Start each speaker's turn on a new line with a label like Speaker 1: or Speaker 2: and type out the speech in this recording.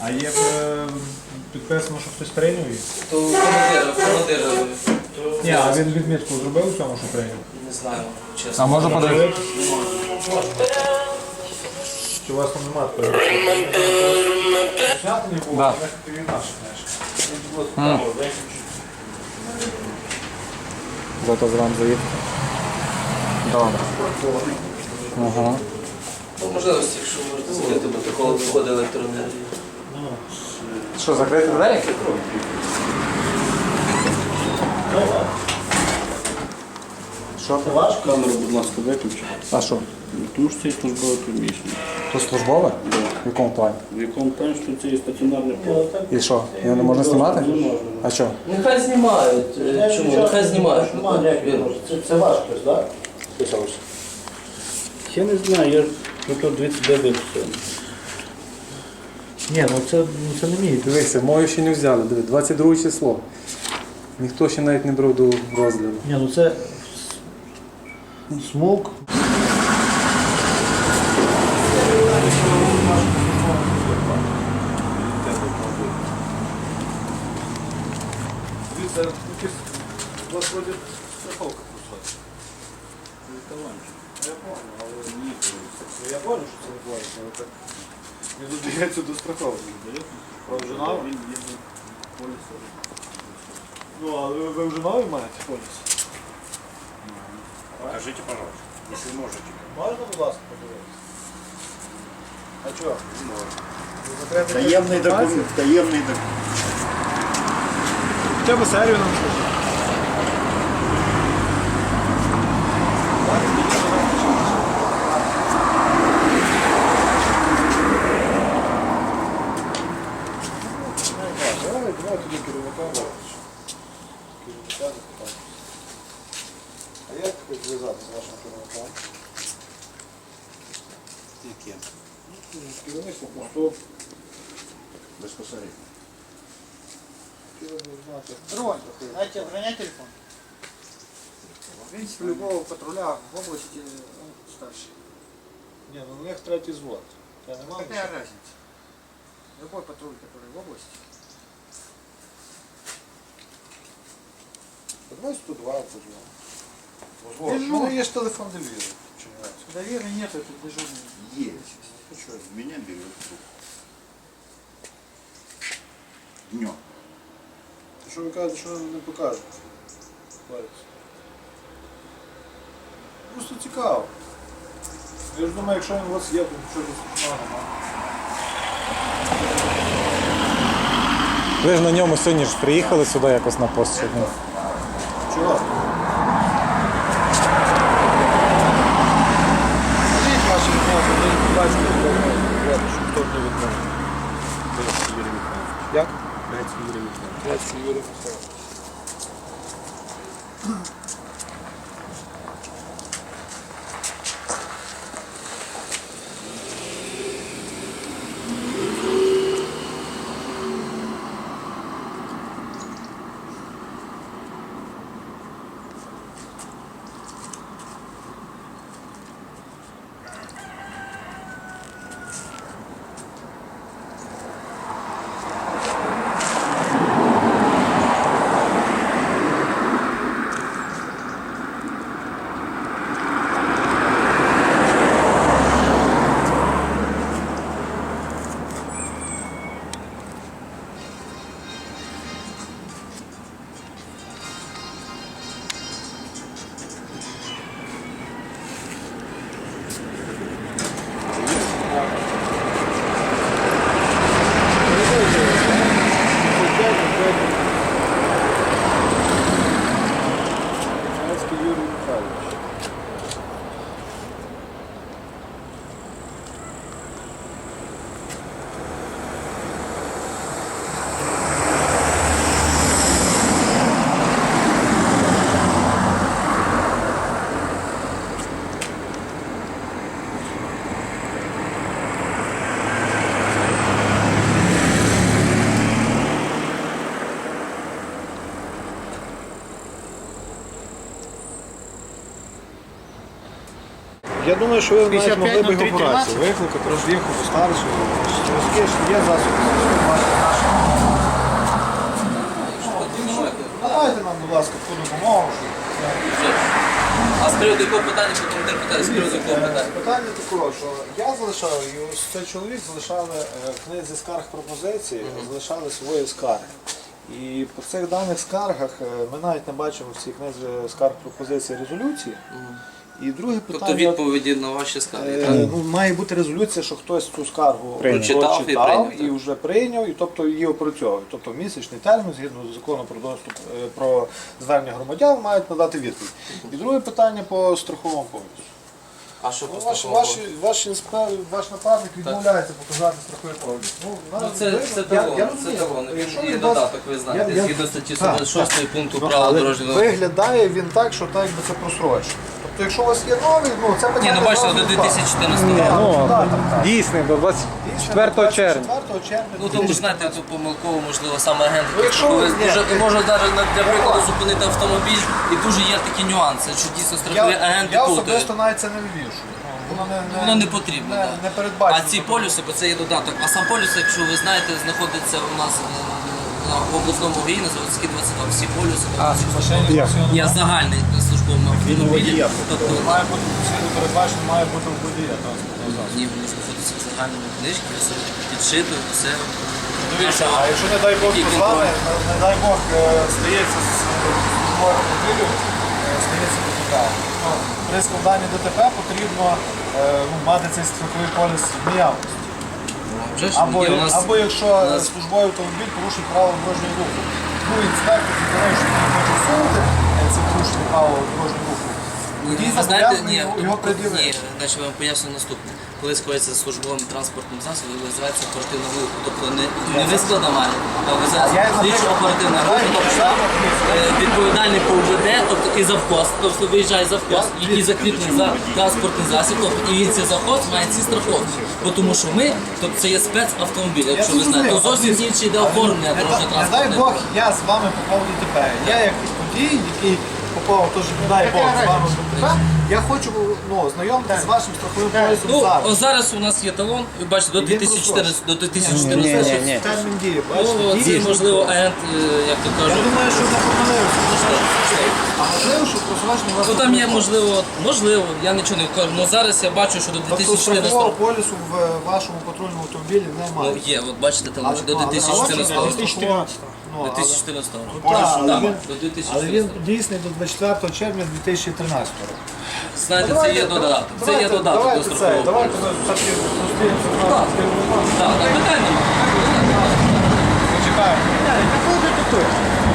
Speaker 1: А є е, підписано, що хтось прийняв її?
Speaker 2: То командир, командир,
Speaker 1: Ні, а він відмітку зробив в цьому, що прийняв?
Speaker 2: не знаю, чесно.
Speaker 3: А можна подивитися?
Speaker 1: Чи у вас там немає такої? Свято не було,
Speaker 3: Да.
Speaker 1: так ти і наш, знаєш.
Speaker 3: Зато зрам заїхати. Добре. Ага.
Speaker 2: По можливості, якщо можете змінити протокол, виходить електронний.
Speaker 3: Що, закрити двері? Що?
Speaker 4: Камеру, будь ласка, виключи.
Speaker 3: А що?
Speaker 4: Тому що це службове приміщення.
Speaker 3: Тут службове? В якому плані?
Speaker 4: В якому плані, що це є стаціонарний пост.
Speaker 3: І що? Його не можна знімати?
Speaker 4: Не можна.
Speaker 3: А що?
Speaker 2: Нехай знімають. Е, Чому? Нехай знімають.
Speaker 5: Це, це ваш так?
Speaker 4: Я не знаю, я ну, тут 29 все.
Speaker 1: Ні, ну це, ну це не мій.
Speaker 3: Дивися, мою ще не взяли. Диви, 22 число. Ніхто ще навіть не брав до розгляду.
Speaker 1: Ні, ну це смук. Дивіться, якийсь у вас вроді страховка пройшла. Я понял, але ні. Ну, Я понял, що це не платить, але так не додається до страховки. Про вже новий? Він є поліс. Ну, а ви, ви вже новий маєте поліс?
Speaker 6: Покажите, пожалуйста, если можете.
Speaker 1: Можна, будь ласка, подивитися? А чого?
Speaker 6: Таємний документ, таємний документ.
Speaker 1: Хоча б серію нам скажи. Давай, давай тоді керівника. Керівника запитаємо. А як зв'язати з вашим керівником?
Speaker 6: Яким?
Speaker 1: Керівник по посту.
Speaker 6: Безпосередньо.
Speaker 1: Хотілося б знати.
Speaker 5: Дрон, знаете, охранять телефон?
Speaker 7: В принципе, любого патруля в области он старший.
Speaker 1: Ні, ну у них третій звод. Я не мав.
Speaker 7: Какая разница? Любой патруль, который в области.
Speaker 1: Давай 102 подзвонимо.
Speaker 7: Ти ж
Speaker 1: ну є ж телефон довіри.
Speaker 7: Доверия нет, это дежурный.
Speaker 6: Есть. Меня берет труп. Днем.
Speaker 1: Що ви кажете, що не покажете? Хвалиться. Просто цікаво. Я ж думаю, якщо він у вас є, то нічого страшного немає.
Speaker 3: Ви ж на ньому сьогодні ж приїхали сюди якось на пост сьогодні.
Speaker 1: Чого?
Speaker 7: Скажите ваши вопросы, я не бачу, що хто не відмовив.
Speaker 1: Як?
Speaker 7: Грецький Юрій Михайлович.
Speaker 1: Я думаю, що ви навіть
Speaker 7: 55
Speaker 1: могли б його
Speaker 7: 03
Speaker 1: викликати, роз'їхати старшого. Зв'язки ж є засоби. Надайте нам, будь ласка, таку допомогу.
Speaker 2: А з приводу якого питання, потім ти питаєш, з приводу якого питання?
Speaker 1: Питання такого, що я залишав, і ось цей чоловік залишали е, в книзі скарг пропозиції, залишали свої скарги. І по цих даних скаргах е, ми навіть не бачимо в цій книзі скарг пропозиції резолюції. І друге питання.
Speaker 2: Тобто відповіді на ваші скарги.
Speaker 1: Е, ну, має бути резолюція, що хтось цю скаргу
Speaker 2: Прочитав і прийняв,
Speaker 1: і вже прийняв, і тобто її опрацьовує. Тобто в місячний термін, згідно з закону про доступ е, про звернення громадян, мають надати відповідь. І друге питання по страховому полісу.
Speaker 2: А що по
Speaker 1: Ну, Ваш,
Speaker 2: страховому?
Speaker 1: ваш, ваш, інспе- ваш напарник відмовляється показати страховий поліс. Ну,
Speaker 2: Ну,
Speaker 1: нам
Speaker 2: це,
Speaker 1: видно,
Speaker 2: це
Speaker 1: я- я
Speaker 2: це
Speaker 1: розумію.
Speaker 2: талон.
Speaker 1: Якщо
Speaker 2: є
Speaker 1: він вас-
Speaker 2: додаток, ви знаєте,
Speaker 1: Я- я-
Speaker 2: згідно статті
Speaker 1: Так,
Speaker 2: 126 пункту
Speaker 1: Ну,
Speaker 2: правил
Speaker 1: але
Speaker 2: дорожнього руху.
Speaker 1: Виглядає він так, що так якби це просрочено. Тобто, якщо у вас є новий, ну це
Speaker 2: Ні,
Speaker 1: питання.
Speaker 2: ну бачите, до 2014 року.
Speaker 3: ну,
Speaker 1: так.
Speaker 3: дійсний до 24 червня.
Speaker 1: 24 червня.
Speaker 2: Ну тому ж знаєте, тут помилково, можливо, саме агент.
Speaker 1: Ну, якщо ви- ні.
Speaker 2: може навіть на- для прикладу зупинити автомобіль, і дуже є такі нюанси, що дійсно страхові
Speaker 1: Я,
Speaker 2: агенти
Speaker 1: я особисто навіть це не вивішую. Ну, Воно не,
Speaker 2: Воно не потрібно,
Speaker 1: Не,
Speaker 2: да.
Speaker 1: не передбачено.
Speaker 2: А ці полюси, бо це є додаток. А сам полюс, якщо ви знаєте, знаходиться у нас е, на обласному ГІ, на заводській 22. Всі полюси є загальний службовий автомобіль. Тобто
Speaker 1: Має бути згідно передбачено, має бути в водія транспортного засобу.
Speaker 2: ні, вони знаходяться в загальному книжці, все підшито, все.
Speaker 1: Дивіться, а якщо не дай Бог
Speaker 2: Який
Speaker 1: з вами, не, не дай Бог е, стається з службовим автомобілем, е, стається ДТП. Ну, при складанні ДТП потрібно е, ну, мати цей страховий поліс в наявності.
Speaker 2: Вже ж
Speaker 1: Або,
Speaker 2: є у нас
Speaker 1: або якщо
Speaker 2: нас-
Speaker 1: службовий автомобіль порушить правила дорожнього руху. Ну, інспектор законує, що він може усунути е, це порушення правил дорожнього руху.
Speaker 2: Ви знаєте, ні,
Speaker 1: його-
Speaker 2: ні, значить вам поясню наступне. Коли скоїться службовим транспортним засобом, визивається оперативна група. Тобто не, не ви складомає, а визивається слідчо оперативна група, тобто е, відповідальний по УВД, тобто і завхоз, тобто виїжджає завхоз, який закріплений за транспортний засіб, тобто і він цей завхоз має ці страховки. Бо Тому що ми, тобто це є спецавтомобіль, якщо ви знаєте, то зовсім інше йде оформлення дорожньо
Speaker 1: Не дай
Speaker 2: транспортне.
Speaker 1: Бог, я з вами попав ДТП. Я як водій, який попав, тож дай Бог з вами зустріч. Я хочу ну, знайомитися з вашим страховим полісом
Speaker 2: Ну,
Speaker 1: зараз.
Speaker 2: о, зараз у нас є талон, ви бачите, до
Speaker 1: Він
Speaker 2: 2014 до 2014
Speaker 3: Ні, ні, ні.
Speaker 1: Термін дії, бачите?
Speaker 2: Ну, це можливо агент, е, як то
Speaker 1: Я
Speaker 2: кажуть.
Speaker 1: думаю, що не помилився. А можливо, що просрочений вас
Speaker 2: Ну там є можливо, можливо, я нічого не кажу. Ну зараз я бачу, що до
Speaker 1: Тобто
Speaker 2: 2014
Speaker 1: страхового
Speaker 2: року.
Speaker 1: полісу в вашому патрульному автомобілі
Speaker 2: Ну є, от бачите, там до 2014 року.
Speaker 7: 2013.
Speaker 1: Ну,
Speaker 2: До
Speaker 1: але-
Speaker 2: 2014 року.
Speaker 1: Так, але
Speaker 2: Так,
Speaker 1: він- Але він дійсний до 24 червня 2013 року.
Speaker 2: Знаєте, це є додаток. Це є
Speaker 1: Давайте-
Speaker 2: додаток до
Speaker 1: давайте це,
Speaker 2: страхового.
Speaker 1: Давайте ми зустрінемося
Speaker 2: Так. Так, так, немає.
Speaker 1: Почекаємо.
Speaker 7: Ні, не буде тут.